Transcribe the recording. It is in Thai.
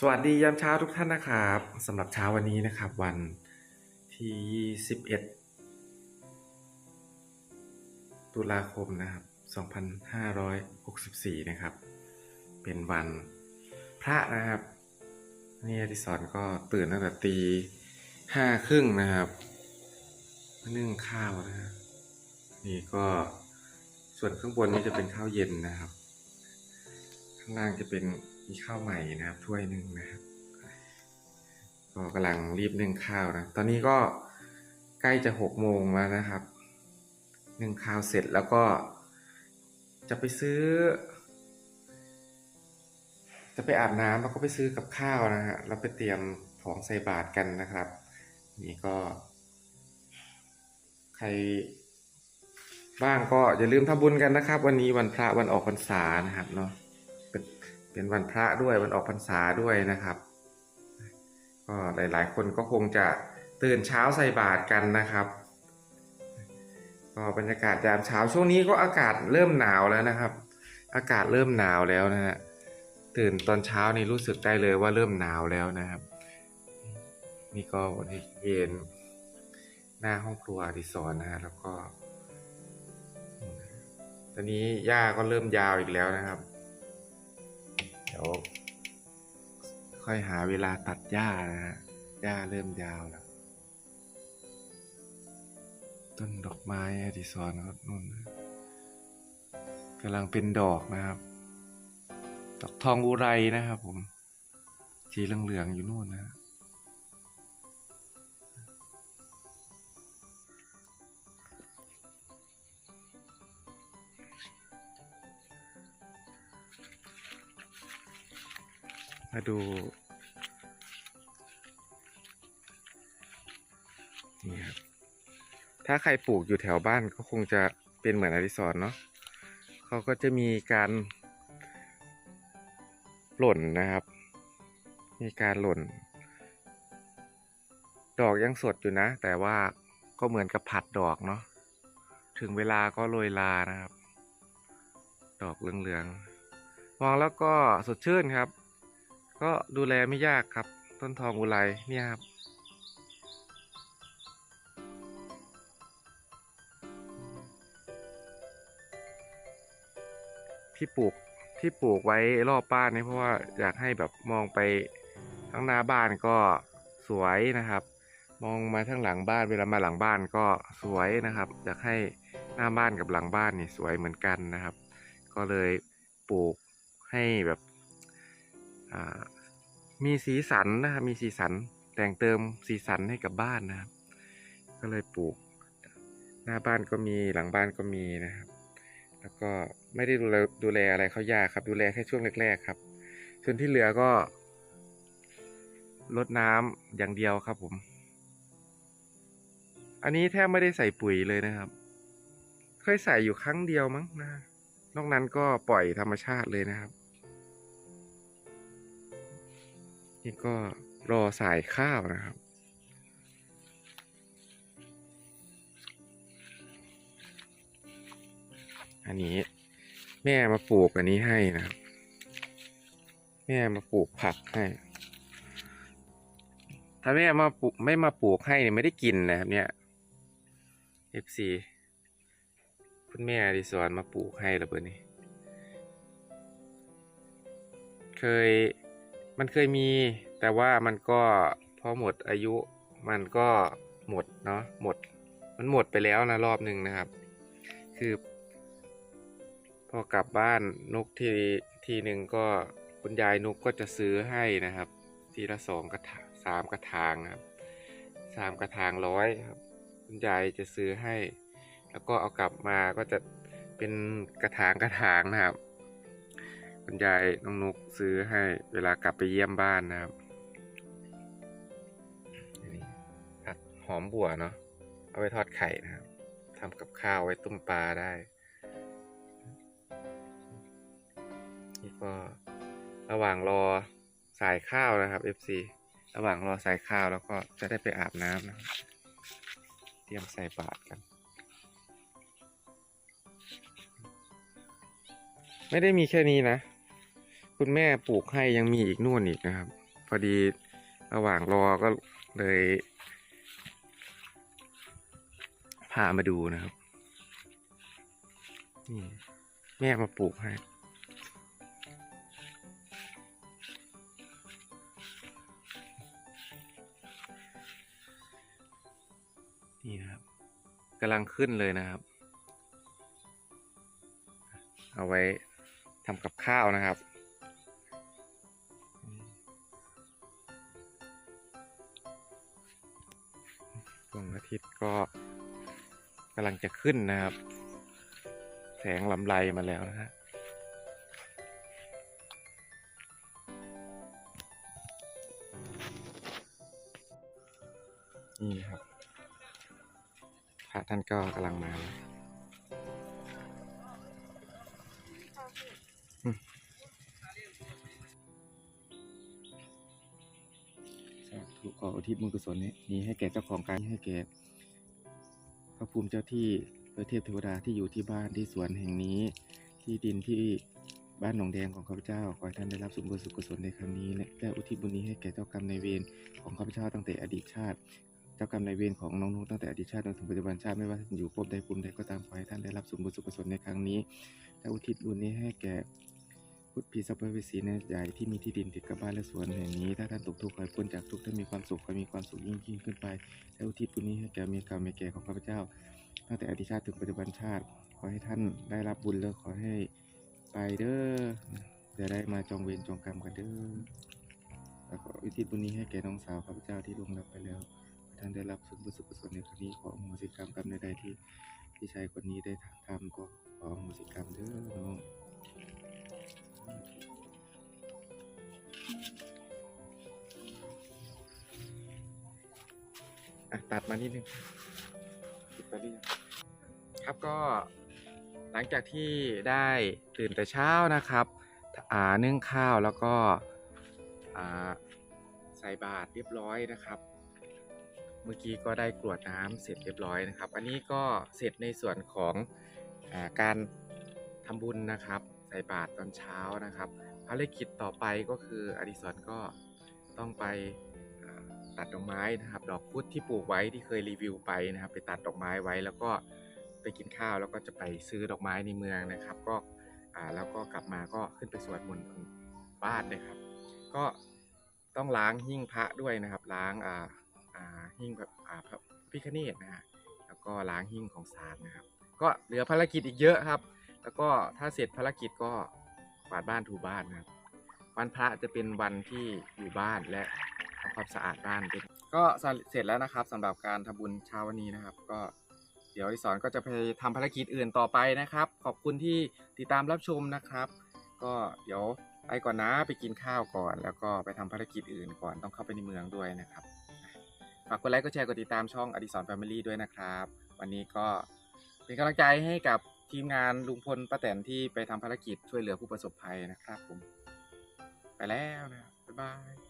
สวัสดียามเช้าทุกท่านนะครับสำหรับเช้าวันนี้นะครับ วันที่ 11 ตุลาคมนะครับ 2564 นะครับ เป็นวันพระนะครับนี่อดิสอนก็ตื่นตั้งแต่ตีห้าครึ่งนะครับนึ่งข้าวนะครับนี่ก็ส่วนข้างบนนี้จะเป็นข้าวเย็นนะครับ ข้างล่างจะเป็น มีข้าวใหม่นะครับถ้วยหนึ่งนะครับ ก็กำลังรีบนึ่งข้าวนะ ตอนนี้ก็ใกล้จะหกโมงแล้วนะครับนึ่งข้าวเสร็จแล้วก็จะไปซื้อ จะไปอาบน้ำแล้วก็ไปซื้อกับข้าวนะฮะแล้วไปเตรียมของใส่บาตรกันนะครับ นี่ก็ ใครบ้างก็อย่าลืมทำบุญกันนะครับ วันนี้วันพระวันออกพรรษานะครับเนาะ เป็นวันพระด้วยวันออกพรรษาด้วยนะครับ ก็หลายๆ คนก็คงจะตื่นเช้าใส่บาตรกันนะครับก็บรรยากาศยามเช้าช่วงนี้ก็อากาศเริ่มหนาวแล้วนะครับ อากาศเริ่มหนาวแล้วนะฮะตื่นตอนเช้านี่รู้สึกได้เลยว่าเริ่มหนาวแล้วนะครับ นี่ก็วันเย็นหน้าห้องครัวอดิศรนะฮะแล้วก็ ตอนนี้หญ้าก็เริ่มยาวอีกแล้วนะครับ ดี๋ยวค่อยหาเวลาตัดหญ้านะฮะหญ้าเริ่มยาวแล้ว ต้นดอกไม้อดิศรครับนู่นกำลังเป็นดอกนะครับ ดอกทองอุไรนะครับผมสีเหลืองๆอยู่นู่นนะ มาดูนี่ครับถ้าใครปลูกอยู่แถวบ้านก็คงจะเป็นเหมือนอดิศรเนาะเขาก็จะมีการหล่นนะครับ มีการหล่น ดอกยังสดอยู่นะ แต่ว่าก็เหมือนกับผัดดอกเนาะถึงเวลาก็โรยลานะครับ ดอกเหลืองๆมองแล้วก็สดชื่นครับ ก็ดูแลไม่ยากครับ ต้นทองอุไรเนี่ยครับที่ปลูกที่ปลูกไว้รอบบ้านนี่เพราะว่าอยากให้แบบมองไปข้างหน้าบ้านก็สวยนะครับ มองมาข้งหลังบ้านเวลามาหลังบ้านก็สวยนะครับ อยากให้หน้าบ้านกับหลังบ้านนี่สวยเหมือนกันนะครับ ก็เลยปลูกให้แบบอ่า มีสีสันนะครับมีสีสันแต่งเติมสีสันให้กับบ้านนะครับ ก็เลยปลูก หน้าบ้านก็มีหลังบ้านก็มีนะครับ แล้วก็ไม่ได้ดูแลดูแลอะไรเขายากครับ ดูแลแค่ช่วงแรกๆครับ ส่วนที่เหลือก็ลดน้ำอย่างเดียวครับผม อันนี้แทบไม่ได้ใส่ปุ๋ยเลยนะครับ เคยใส่อยู่ครั้งเดียวมั้งนะ นอกนั้นก็ปล่อยธรรมชาติเลยนะครับ นี่ก็รอสายข้าวนะครับอันนี้แม่มาปลูกอันนี้ให้นะครับแม่มาปลูกผักให้ ถ้าแม่มาปลูกไม่มาปลูกให้เนี่ยไม่ได้กินนะครับ เนี่ย FC คุณแม่ดิสอนมาปลูกให้แล้วเบอร์นี้เคย มันเคยมี แต่ว่ามันก็พอหมดอายุ มันก็หมดเนาะหมด มันหมดไปแล้วนะรอบหนึ่งนะครับ คือ พอกลับบ้านนกทีทีหนึ่งก็คุณยายนกก็จะซื้อให้นะครับ ทีละสองกระถางสามกระถางครับสามกระถางร้อยครับ คุณยายจะซื้อให้ แล้วก็เอากลับมาก็จะเป็นกระถางกระถางนะครับ คุณยายน้องนุกซื้อให้เวลากลับไปเยี่ยมบ้านนะครับนี่ผัดหอมบัวเนาะเอาไว้ทอดไข่นะครับทำกับข้าวไว้ต้มปลาได้ นี่ก็ระหว่างรอสายข้าวนะครับ FC ระหว่างรอสายข้าวแล้วก็จะได้ไปอาบน้ำนะเตรียมใส่บาตรกัน ไม่ได้มีแค่นี้นะ คุณแม่ปลูกให้ยังมีอีกนู่นอีกนะครับ พอดีระหว่างรอก็เลยพามาดูนะครับนี่แม่มาปลูกให้นี่นะครับกำลังขึ้นเลยนะครับ เอาไว้ทำกับข้าวนะครับ ทิตย์ก็กำลังจะขึ้นนะครับ แสงลำไรมาแล้วนะฮะนี่ครับ พระท่านก็กำลังมาแล้วอืมสาธุขออุทิศบุญกุศลนี้นี้ให้แก่เจ้าของการให้แก่ พระภูมิเจ้าที่พระเทพเทวดาที่อยู่ที่บ้านที่สวนแห่งนี้ ที่ดินที่บ้านหนองแดงของข้าพเจ้าขอให้ท่านได้รับสมบูรณ์สุขกุศลในครั้งนี้และได้อุทิศบุญนี้ให้แก่เจ้ากรรมนายเวรของข้าพเจ้าตั้งแต่อดีตชาติเจ้ากรรมนายเวรของน้องนุตั้งแต่อดีตชาติจนถึงปัจจุบันชาติไม่ว่าท่านอยู่ภพใดภูมิใดก็ตามขอให้ท่านได้รับสมบูรณ์สุขกุศลในครั้งนี้และอุทิศบุญนี้ให้แก่ พุทธพีสัพเพเวสีในใหญ่ที่มีที่ดินติดกับบ้านและสวนแห่งนี้ ถ้าท่านตกทุกข์ขอให้พ้นจากทุกข์ถ้านมีความสุขขอให้มีความสุขยิ่งยิ่งขึ้นไปและอุทิศบุญนี้ให้แก่เมียเก่าเมียแก่ของข้าพเจ้า ตั้งแต่อดีตชาติถึงปัจจุบันชาติ ขอให้ท่านได้รับบุญแล้วขอให้ไปเด้อจะได้มาจองเวรจองกรรมกันเด้อแล้วก็อุทิศบุญนี้ให้แก่น้องสาวข้าพเจ้าที่ล่วงลับไปแล้วท่านได้รับส่วนบุญสุขกุศลในครั้งนี้ขออโหสิกรรมกรรมใดๆที่พี่ชายคนนี้ได้ทำก็ขออโหสิกรรมเด้อน้อง อะตัดมานิดนึงปิดไปหรือยครับก็หลังจากที่ได้ตื่นแต่เช้านะครับอ่านึ่งข้าวแล้วก็อ่าใส่บาตรเรียบร้อยนะครับ เมื่อกี้ก็ได้กรวดน้ำเสร็จเรียบร้อยนะครับ อันนี้ก็เสร็จในส่วนของอาการทำบุญนะครับ ใส่บาตรตอนเช้านะครับ ภารกิจต่อไปก็คืออดิศรก็ต้องไปตัดดอกไม้นะครับ ดอกพุธที่ปลูกไว้ที่เคยรีวิวไปนะครับ ไปตัดดอกไม้ไว้แล้วก็ไปกินข้าวแล้วก็จะไปซื้อดอกไม้ในเมืองนะครับ ก็แล้วก็กลับมาก็ขึ้นไปสวดมนต์บ้านนะครับ ก็ต้องล้างหิ้งพระด้วยนะครับ ล้างอ่าอ่าหิ้งแบบอ่าพระพิฆเนศนะฮะแล้วก็ล้างหิ้งของศาลนะครับ ก็เหลือภารกิจอีกเยอะครับ แล้วก็ถ้าเสร็จภารกิจก็ กวาดบ้านถูบ้านนะครับ วันพระจะเป็นวันที่อยู่บ้านและทำความสะอาดบ้านเป็นก็เสร็จแล้วนะครับสำหรับการทำบุญเช้าวันนี้นะครับ ก็เดี๋ยวดิสอนก็จะไปทำภารกิจอื่นต่อไปนะครับ ขอบคุณที่ติดตามรับชมนะครับ ก็เดี๋ยวไปก่อนนะไปกินข้าวก่อน แล้วก็ไปทำภารกิจอื่นก่อนต้องเข้าไปในเมืองด้วยนะครับฝากกดไลค์กดแชร์กดติดตามช่องอดิสรแฟมิลี่ด้วยนะครับ วันนี้ก็เป็นกำลังใจให้กับ ทีมงานลุงพลป้าแตนที่ไปทำภารกิจช่วยเหลือผู้ประสบภัยนะครับผม ไปแล้วนะครับบ๊ายบาย